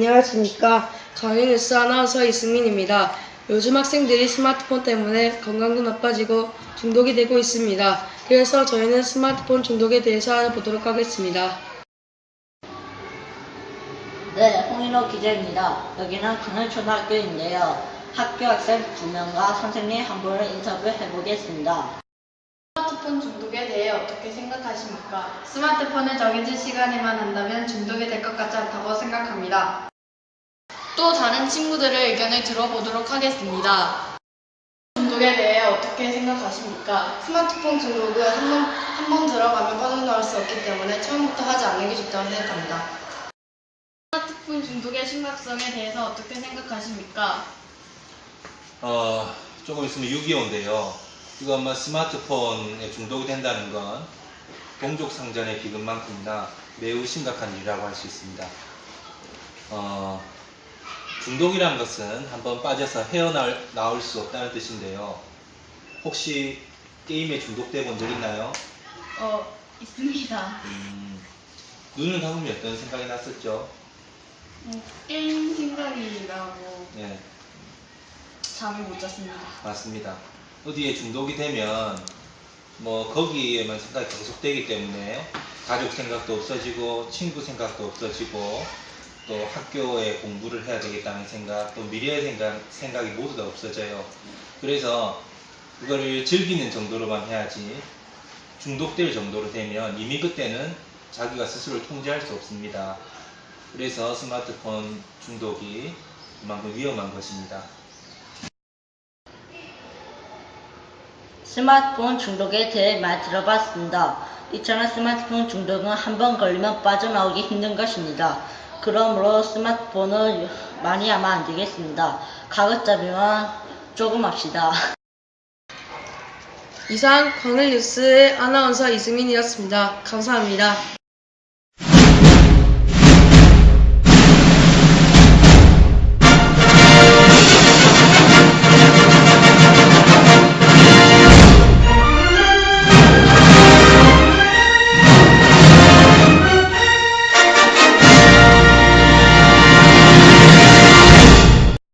안녕하십니까. 강의뉴스 아나운서 이승민입니다. 요즘 학생들이 스마트폰 때문에 건강도 나빠지고 중독이 되고 있습니다. 그래서 저희는 스마트폰 중독에 대해서 알아보도록 하겠습니다. 네, 홍인호 기자입니다. 여기는 강릉초등학교인데요. 학교 학생 두 명과 선생님 한 분을 인터뷰해 보겠습니다. 스마트폰 중독에 대해 어떻게 생각하십니까? 스마트폰을 정해진 시간에만 한다면 중독이 될 것 같지 않다고 생각합니다. 또 다른 친구들의 의견을 들어보도록 하겠습니다. 중독에 대해 어떻게 생각하십니까? 스마트폰 중독은 한 번, 한번 들어가면 빠져나올 수 없기 때문에 처음부터 하지 않는 게 좋다고 생각합니다. 스마트폰 중독의 심각성에 대해서 어떻게 생각하십니까? 어, 조금 있으면 6.25인데요. 이거 아마 스마트폰에 중독이 된다는 건 동족 상전의 비극만큼이나 매우 심각한 일이라고 할 수 있습니다. 어, 중독이란 것은 한번 빠져서 헤어나올 나올 수 없다는 뜻인데요. 혹시 게임에 중독돼 본 적 있나요? 어, 있습니다. 음, 눈을 감으면 어떤 생각이 났었죠? 음, 게임 생각이 나고 네. 잠을 못 잤습니다. 맞습니다. 어디에 중독이 되면 뭐 거기에만 생각이 계속되기 때문에 가족 생각도 없어지고 친구 생각도 없어지고 또 학교에 공부를 해야 되겠다는 생각 또 미래의 생각, 생각이 모두 다 없어져요. 그래서 그거를 즐기는 정도로만 해야지 중독될 정도로 되면 이미 그때는 자기가 스스로를 통제할 수 없습니다. 그래서 스마트폰 중독이 그만큼 위험한 것입니다. 스마트폰 중독에 대해 많이 들어봤습니다. 이처럼 스마트폰 중독은 한번 걸리면 빠져나오기 힘든 것입니다. 그러므로 스마트폰을 많이 하면 안 되겠습니다. 가급적이면 조금 합시다. 이상 광일뉴스의 아나운서 이승민이었습니다. 감사합니다.